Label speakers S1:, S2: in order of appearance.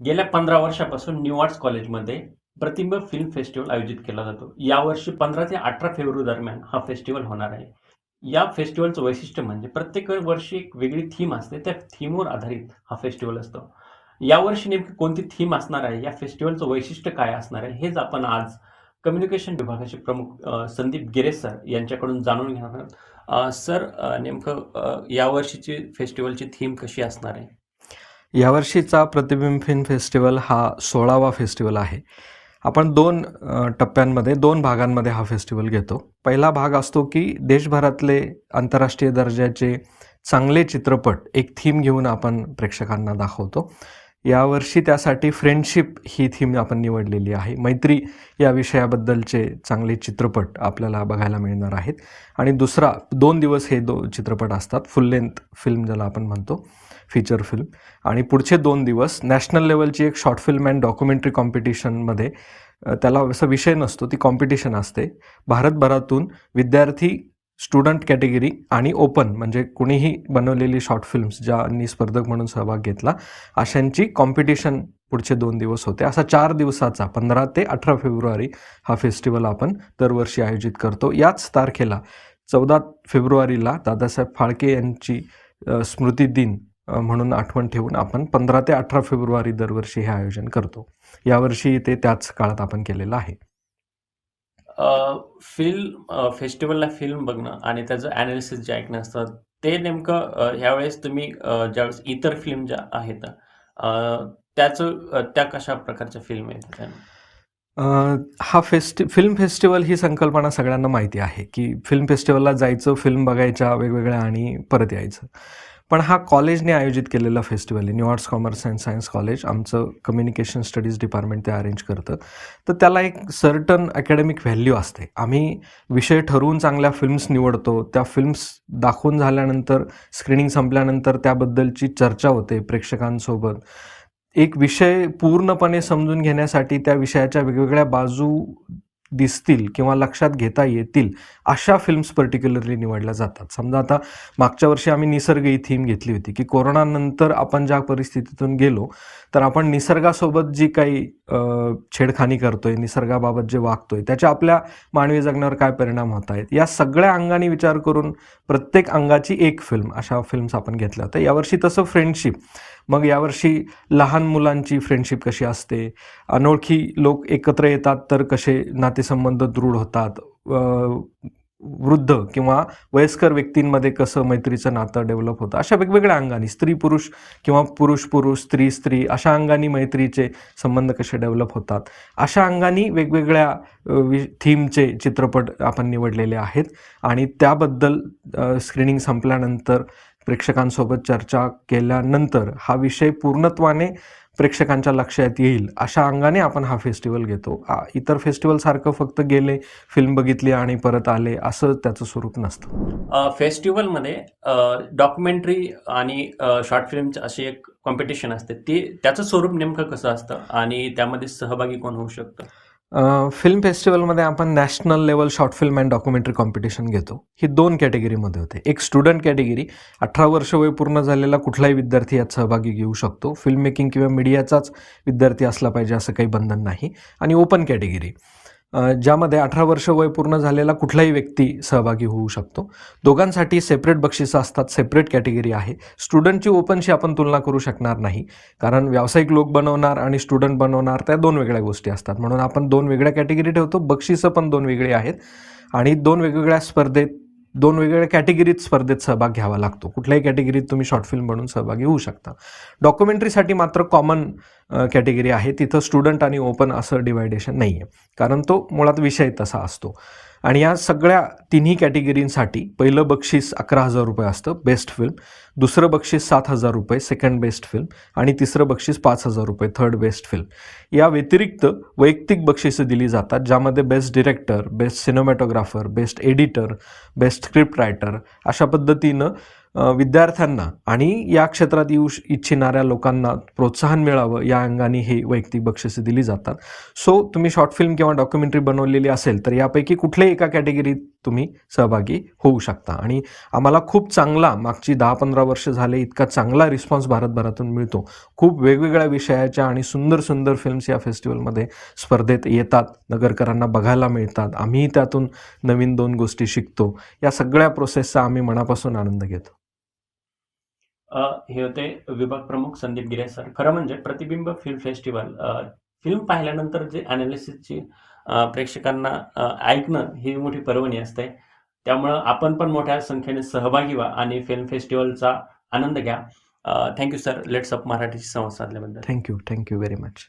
S1: गेल्या पंधरा वर्षापासून न्यू आर्ट्स कॉलेजमध्ये प्रतिंब फिल्म फेस्टिवल आयोजित केला जातो. यावर्षी पंधरा ते अठरा फेब्रुवारी दरम्यान हा फेस्टिवल होणार आहे. या फेस्टिवलचं वैशिष्ट्य म्हणजे प्रत्येक वर्षी एक वेगळी थीम असते. त्या थीमवर आधारित हा फेस्टिवल असतो. यावर्षी नेमकी कोणती थीम असणार आहे? या फेस्टिवलचं वैशिष्ट्य काय असणार आहे? हेच आपण आज कम्युनिकेशन विभागाचे प्रमुख संदीप गिरे सर यांच्याकडून जाणून घेणार आहोत. सर नेमकं यावर्षीची फेस्टिवलची थीम कशी असणार आहे?
S2: यावर्षीचा प्रतिबिंब फिल्म फेस्टिवल हा सोळावा फेस्टिवल आहे. आपण दोन टप्प्यांमध्ये दोन भागांमध्ये हा फेस्टिवल घेतो. पहिला भाग असतो की देशभरातले आंतरराष्ट्रीय दर्जाचे चांगले चित्रपट एक थीम घेऊन आपण प्रेक्षकांना दाखवतो. यावर्षी त्यासाठी फ्रेंडशिप ही थीम आपण निवडलेली आहे. मैत्री या विषयाबद्दलचे चांगले चित्रपट आपल्याला बघायला मिळणार आहेत. आणि दुसरा दोन दिवस हे दो चित्रपट असतात. फुल लेंथ फिल्म ज्याला आपण म्हणतो फीचर फिल्म आणि पुढचे दोन दिवस नॅशनल लेवलची एक शॉर्ट फिल्म अँड डॉक्युमेंटरी कॉम्पिटिशनमध्ये त्याला असा विषय नसतो ती कॉम्पिटिशन असते. भारतभरातून विद्यार्थी स्टुडंट कॅटेगरी आणि ओपन म्हणजे कुणीही बनवलेली शॉर्ट फिल्म्स ज्यांनी स्पर्धक म्हणून सहभाग घेतला अशांची कॉम्पिटिशन पुढचे दोन दिवस होते. असा चार दिवसाचा पंधरा ते अठरा फेब्रुवारी हा फेस्टिवल आपण दरवर्षी आयोजित करतो. याच तारखेला चौदा फेब्रुवारीला दादासाहेब फाळके यांची स्मृती दिन म्हणून आठवण ठेवून आपण पंधरा ते अठरा फेब्रुवारी दरवर्षी हे आयोजन करतो. यावर्षी ते त्याच काळात आपण केलेलं आहे.
S1: फिल्म फेस्टिवलला फिल्म बघणं आणि त्याचं ॲनालिसिस जे ऐकणं असतं ते नेमकं ह्यावेळेस तुम्ही ज्यावेळेस इतर फिल्म ज्या आहेत त्याचं त्या कशा प्रकारच्या फिल्म आहेत
S2: हा फेस्टि फिल्म फेस्टिवल ही संकल्पना सगळ्यांना माहिती आहे की फिल्म फेस्टिवलला जायचं फिल्म बघायच्या वेगवेगळ्या आणि परत यायचं. पण हा कॉलेजने आयोजित केलेला फेस्टिवल आहे. New arts commerce and science college आमचं कम्युनिकेशन स्टडीज डिपार्टमेंट ते अरेंज करतं. तर त्याला एक सर्टन अकॅडमिक व्हॅल्यू असते. आम्ही विषय ठरवून चांगल्या फिल्म्स निवडतो. त्या फिल्म्स दाखवून झाल्यानंतर स्क्रीनिंग संपल्यानंतर त्याबद्दलची चर्चा होते प्रेक्षकांसोबत. एक विषय पूर्णपणे समजून घेण्यासाठी त्या विषयाच्या वेगवेगळ्या बाजू दिसतील किंवा लक्षात घेता येतील अशा फिल्म्स पर्टिक्युलरली निवडल्या जातात. समजा आता मागच्या वर्षी आम्ही निसर्ग ही थीम घेतली होती की कोरोनानंतर आपण ज्या परिस्थितीतून गेलो तर आपण निसर्गासोबत जी काही छेडखानी करतोय निसर्गाबाबत जे वागतोय त्याचे आपल्या मानवी जगण्यावर काय परिणाम होत आहेत या सगळ्या अंगाने विचार करून प्रत्येक अंगाची एक फिल्म अशा फिल्म्स आपण घेतल्या होत्या. यावर्षी तसं फ्रेंडशिप मग यावर्षी लहान मुलांची फ्रेंडशिप कशी असते? अनोळखी लोक एकत्र येतात तर कसे नातेसंबंध दृढ होतात? वृद्ध किंवा वयस्कर व्यक्तींमध्ये कसं मैत्रीचं नातं डेव्हलप होतं? अशा वेगवेगळ्या अंगाने स्त्री पुरुष किंवा पुरुष पुरुष स्त्री स्त्री अशा अंगाने मैत्रीचे संबंध कसे डेव्हलप होतात? अशा अंगाने वेगवेगळ्या थीमचे चित्रपट आपण निवडलेले आहेत. आणि त्याबद्दल स्क्रीनिंग संपल्यानंतर प्रेक्षकांसोबत चर्चा केल्यानंतर हा विषय पूर्णत्वाने प्रेक्षकांच्या लक्षात येईल अशा अंगाने आपण हा फेस्टिवल घेतो. इतर फेस्टिवलसारखं फक्त गेले फिल्म बघितली आणि परत आले असं त्याचं स्वरूप नसतं.
S1: फेस्टिवलमध्ये डॉक्युमेंटरी आणि शॉर्ट फिल्मची अशी एक कॉम्पिटिशन असते. ते त्याचं स्वरूप नेमकं कसं असतं आणि त्यामध्ये सहभागी कोण होऊ शकतं?
S2: फिल्म फेस्टिवलमध्ये आपण national level short film and documentary competition घेतो. ही दोन कॅटेगरीमध्ये होते. एक स्टुडंट कॅटेगरी अठरा वर्ष वय पूर्ण झालेला कुठलाही विद्यार्थी यात सहभागी घेऊ शकतो. फिल्म मेकिंग किंवा मीडियाचाच विद्यार्थी असला पाहिजे असं काही बंधन नाही. आणि ओपन कॅटेगरी ज्यामध्ये अठरा वर्ष वय पूर्ण झालेला कुठलाही व्यक्ती सहभागी होऊ शकतो. दोघांसाठी सेपरेट बक्षिसं असतात सेपरेट कॅटेगरी आहे. स्टुडंटची ओपनशी आपण तुलना करू शकणार नाही. कारण व्यावसायिक लोक बनवणार आणि स्टुडंट बनवणार त्या दोन वेगळ्या गोष्टी असतात. म्हणून आपण दोन वेगळ्या कॅटेगरी ठेवतो बक्षिसं पण दोन वेगळी आहेत. आणि दोन वेगवेगळ्या स्पर्धेत दोन वेगवेगळ्या कॅटेगरीत स्पर्धेत सहभाग घ्यावा लागतो. कुठल्याही कॅटेगरीत तुम्ही शॉर्ट फिल्म बनून सहभागी होऊ शकता. डॉक्युमेंटरीसाठी मात्र कॉमन कॅटेगरी आहे. तिथं स्टुडंट आणि ओपन असं डिवायडेशन नाही आहे कारण तो मुळात विषय तसा असतो. आणि या सगळ्या तिन्ही कॅटेगरींसाठी पहिलं बक्षीस अकरा हजार रुपये असतं बेस्ट फिल्म दुसरं बक्षीस सात हजार रुपये सेकंड बेस्ट फिल्म आणि तिसरं बक्षीस पाच हजार रुपये थर्ड बेस्ट फिल्म या व्यतिरिक्त वैयक्तिक बक्षिसं दिली जातात ज्यामध्ये best director best cinematographer best editor best script writer अशा पद्धतीनं विद्यार्थ्यांना आणि या क्षेत्रात येऊ इच्छिणाऱ्या लोकांना प्रोत्साहन मिळावं या अंगाने हे वैयक्तिक बक्षिसे दिली जातात. सो तुम्ही शॉर्ट फिल्म किंवा डॉक्युमेंटरी बनवलेली असेल तर यापैकी कुठल्याही एका कॅटेगरीत तुम्ही सहभागी होऊ शकता. आणि आम्हाला खूप चांगला मागची दहा पंधरा वर्ष झाले इतका चांगला रिस्पॉन्स भारतभरातून मिळतो. खूप वेगवेगळ्या विषयाच्या आणि सुंदर सुंदर फिल्म्स या फेस्टिवलमध्ये स्पर्धेत येतात नगरकरांना बघायला मिळतात. आम्ही त्यातून नवीन दोन गोष्टी शिकतो. या सगळ्या प्रोसेसचा आम्ही मनापासून आनंद घेतो.
S1: हे होते विभाग प्रमुख संदीप गिरे सर. खरं म्हणजे प्रतिबिंब फिल्म फेस्टिवल फिल्म पाहिल्यानंतर जे अनालिसिसची प्रेक्षकांना ऐकणं ही मोठी पर्वणी असते. त्यामुळं आपण पण मोठ्या संख्येने सहभागी व्हा आणि फिल्म फेस्टिवलचा आनंद घ्या. Thank you sir let's up मराठीशी संवाद साधल्याबद्दल.
S2: Thank you thank you very much